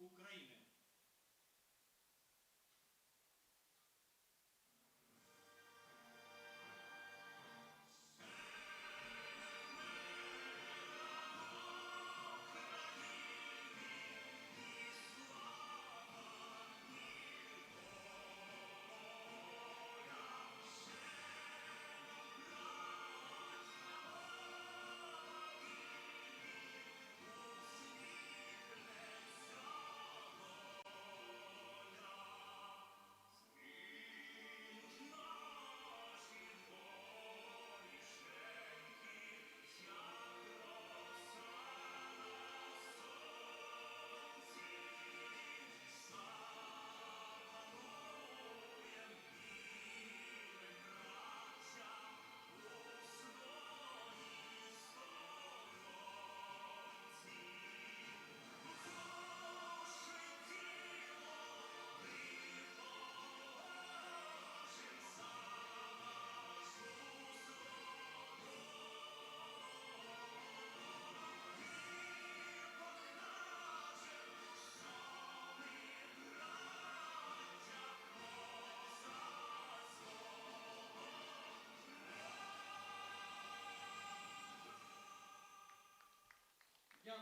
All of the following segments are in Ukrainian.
України.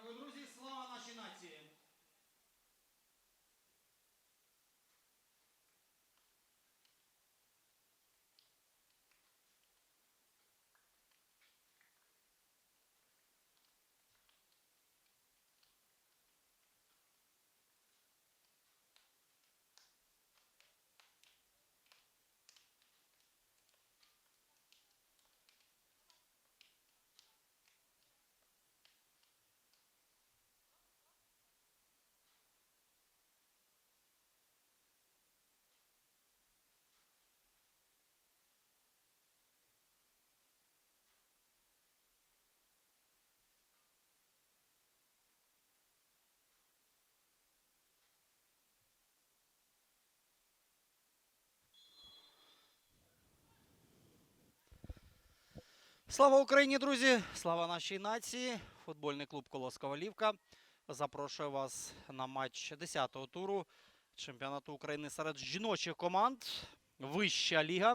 Hallelujah. Слава Україні, друзі! Слава нашій нації! Футбольний клуб Колос Ковалівка запрошує вас на матч 10-го туру чемпіонату України серед жіночих команд. Вища ліга.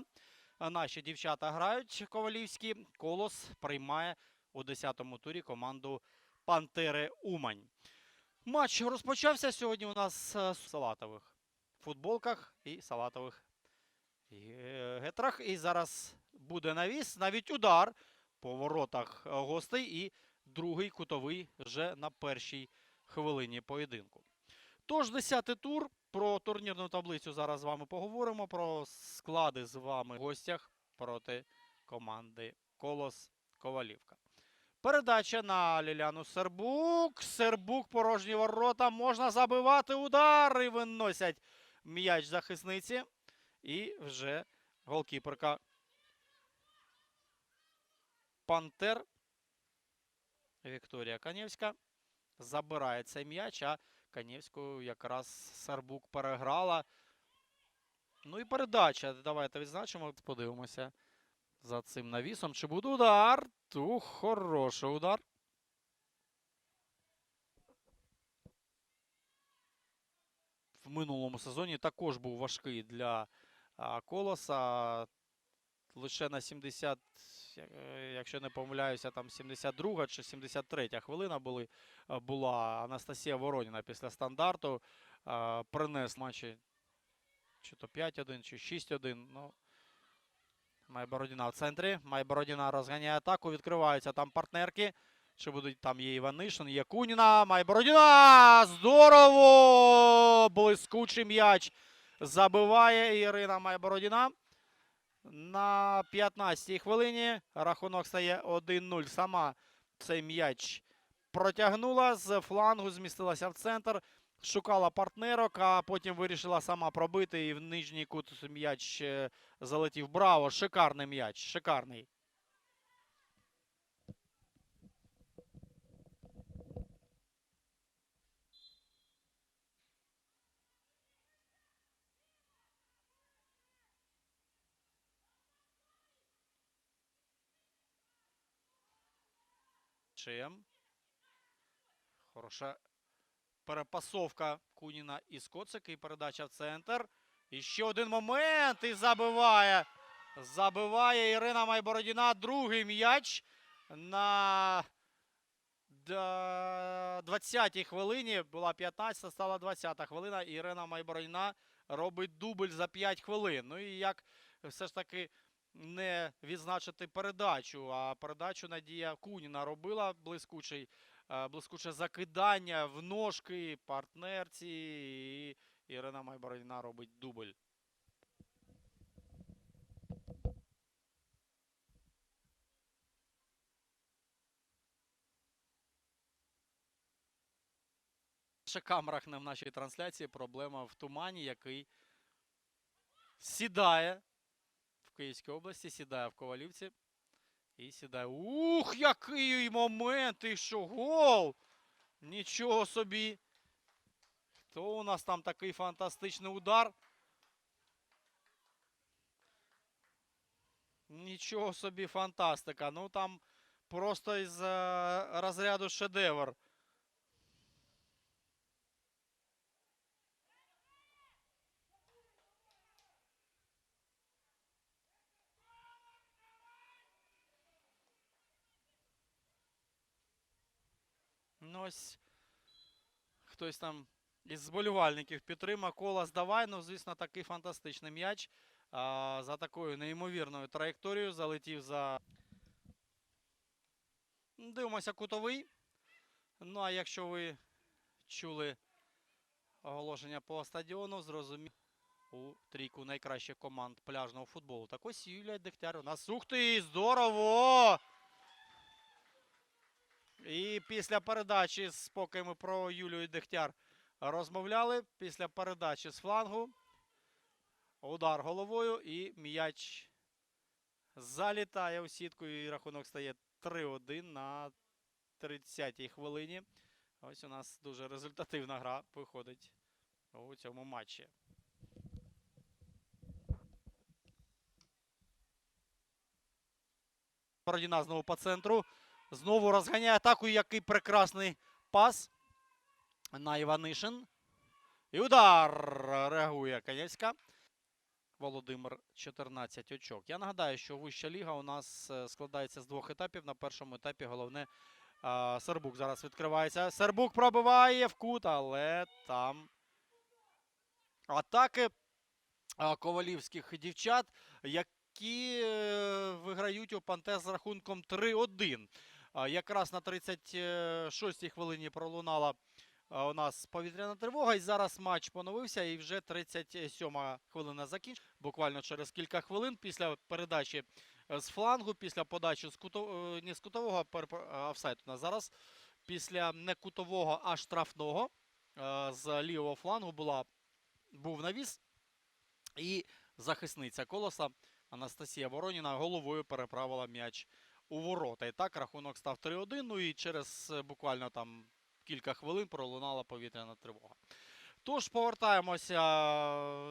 Наші дівчата грають ковалівські. Колос приймає у 10-му турі команду Пантери Умань. Матч розпочався сьогодні у нас е, в салатових футболках і салатових е, гетрах. І зараз буде навіс, навіть удар по воротах е, гостей і другий кутовий вже на першій хвилині поєдинку. Тож, 10-й тур. Про турнірну таблицю зараз з вами поговоримо. Про склади з вами в гостях проти команди Колос Ковалівка. Передача на Ліляну Сербук. Сербук порожні ворота. Можна забивати удар. І виносять м'яч захисниці. І вже голкіперка Пантер Вікторія Канєвська забирає цей м'яч, а Канєвську якраз Сарбук переграла. Ну і передача. Давайте відзначимо, подивимося за цим навісом. Чи буде удар? Тух, хороший удар. В минулому сезоні також був важкий для Колоса. Лише на 70, е, якщо не помиляюся, там 72 чи 73 хвилина були, е, була Анастасія Вороніна після стандарту. е, Принес матчі чи то 5-1, чи 6-1. Ну, Майбородіна в центрі. Майбородіна розганяє атаку. Відкриваються там партнерки. Чи будуть там є Іванишин, є Куніна. Майбородіна! Здорово! Блискучий м'яч забиває Ірина Майбородіна. На 15-й хвилині рахунок стає 1-0. Сама цей м'яч протягнула з флангу, змістилася в центр, шукала партнерок, а потім вирішила сама пробити. І в нижній кут м'яч е, залетів. Браво! Шикарний м'яч. Шикарний. Чим. Хороша перепасовка Куніна із Коцик і передача в центр. І ще один момент. І забиває. Забиває Ірина Майбородіна. Другий м'яч на 20-й хвилині. Була 15-та, стала 20-та хвилина. Ірина Майбородіна робить дубль за 5 хвилин. Ну і як все ж таки не відзначити передачу, а передачу Надія Куніна робила блискучий, е, блискуче закидання в ножки партнерці. І Ірина Майбородіна робить дубль. В камерах не в нашій трансляції проблема в тумані, який сідає Київській області, сідає в Ковалівці. І сідає. Ух, який момент! І що гол! Нічого собі. Хто у нас там такий фантастичний удар? Нічого собі фантастика. Ну там просто із е, розряду шедевр. Ну, ось хтось там із зболівальників підтримав. Колос давай. Ну, звісно, такий фантастичний м'яч. За такою неймовірною траєкторією залетів за. Дивимося кутовий. Ну, а якщо ви чули оголошення по стадіону, зрозуміло у трійку найкращих команд пляжного футболу. Так ось Юлія Дегтяр у нас. Ух ти! Здорово! І після передачі, поки ми про Юлію Дегтяр розмовляли, після передачі з флангу. Удар головою і м'яч залітає у сітку. І рахунок стає 3-1 на 30-й хвилині. Ось у нас дуже результативна гра виходить у цьому матчі. Бородіна знову по центру. Знову розганяє атаку. Який прекрасний пас на Іванишин. І удар реагує Канєвська. Володимир 14 очок. Я нагадаю, що вища ліга у нас е, складається з двох етапів. На першому етапі головне Сербук зараз відкривається. Сербук пробиває в кут, але там атаки ковалівських дівчат, які е, виграють у Панте з рахунком 3-1. Якраз на 36-й хвилині пролунала у нас повітряна тривога. І зараз матч поновився. І вже 37-ма хвилина закінчена. Буквально через кілька хвилин після передачі е, з флангу, після подачі з куто... е, не з кутового, а, офсайд у нас зараз. Після не кутового, а штрафного е, з лівого флангу була, був навіс. І захисниця колоса Анастасія Вороніна головою переправила м'яч у ворота. І так рахунок став 3-1. Ну і через е, буквально там кілька хвилин пролунала повітряна тривога. Тож повертаємося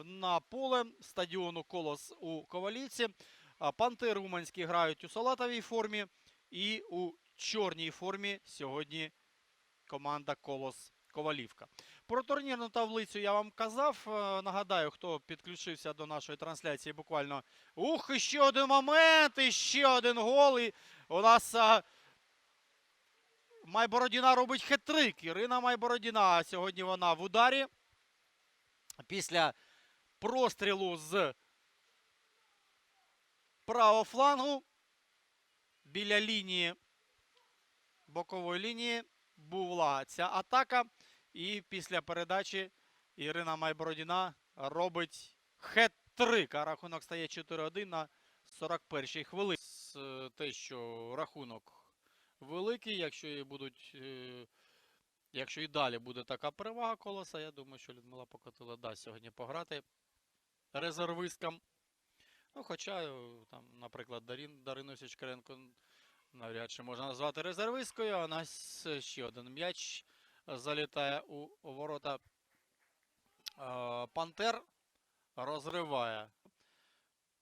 на поле стадіону Колос у Ковалівці. А Пантери Уманські грають у салатовій формі і у чорній формі сьогодні команда Колос Ковалівка. Про турнірну таблицю я вам казав. Е, Нагадаю, хто підключився до нашої трансляції буквально. Ух, і ще один момент, і ще один гол. І у нас а, Майбородіна робить хет-трик. Ірина Майбородіна. Сьогодні вона в ударі. Після прострілу з правого флангу біля лінії бокової лінії була ця атака. І після передачі Ірина Майбородіна робить хет-трик. А рахунок стає 4-1 на 41-й хвилині. Е, Те, що рахунок великий, якщо і будуть. е, Якщо і далі буде така перевага колоса, я думаю, що Людмила Покотила дасть сьогодні пограти резервисткам. Ну, хоча, е, там, наприклад, Дарін, Дарину Січкаренко навряд чи можна назвати резервисткою. А у нас ще один м'яч залітає у, ворота. Пантер розриває.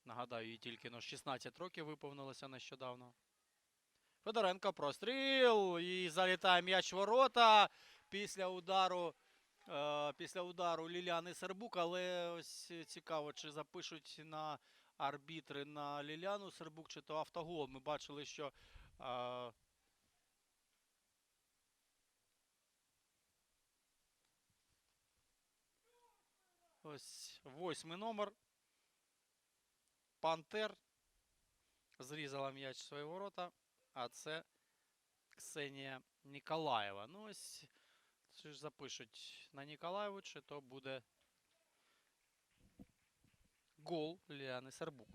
Нагадаю, їй тільки ну, 16 років виповнилося нещодавно. Федоренко простріл. І залітає м'яч ворота після удару. Після удару Ліляни Сербук, але ось цікаво, чи запишуть на арбітри на Ліляну Сербук, чи то автогол. Ми бачили, що ось восьмий номер. Пантер зрізала м'яч в свої ворота, а це Ксенія Ніколаєва. Ну ось чи ж запишуть на Ніколаєву, чи то буде гол Ліани Сербук.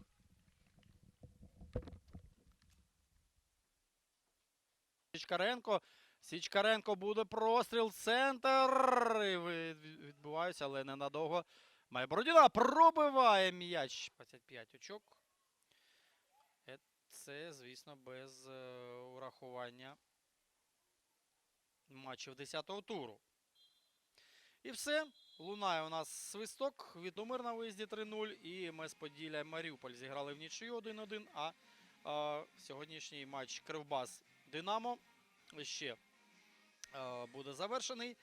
Січкаренко. Січкаренко буде простріл. Центр. І Відбувається, але ненадовго. Майбородіна пробиває м'яч. 25 очок. Е, Це, звісно, без е, урахування матчів 10-го туру. І все. Лунає у нас свисток. Відомир на виїзді 3-0. І ми з Поділля Маріуполь зіграли в нічию 1-1. А, сьогоднішній матч Кривбас Динамо ще буде завершений.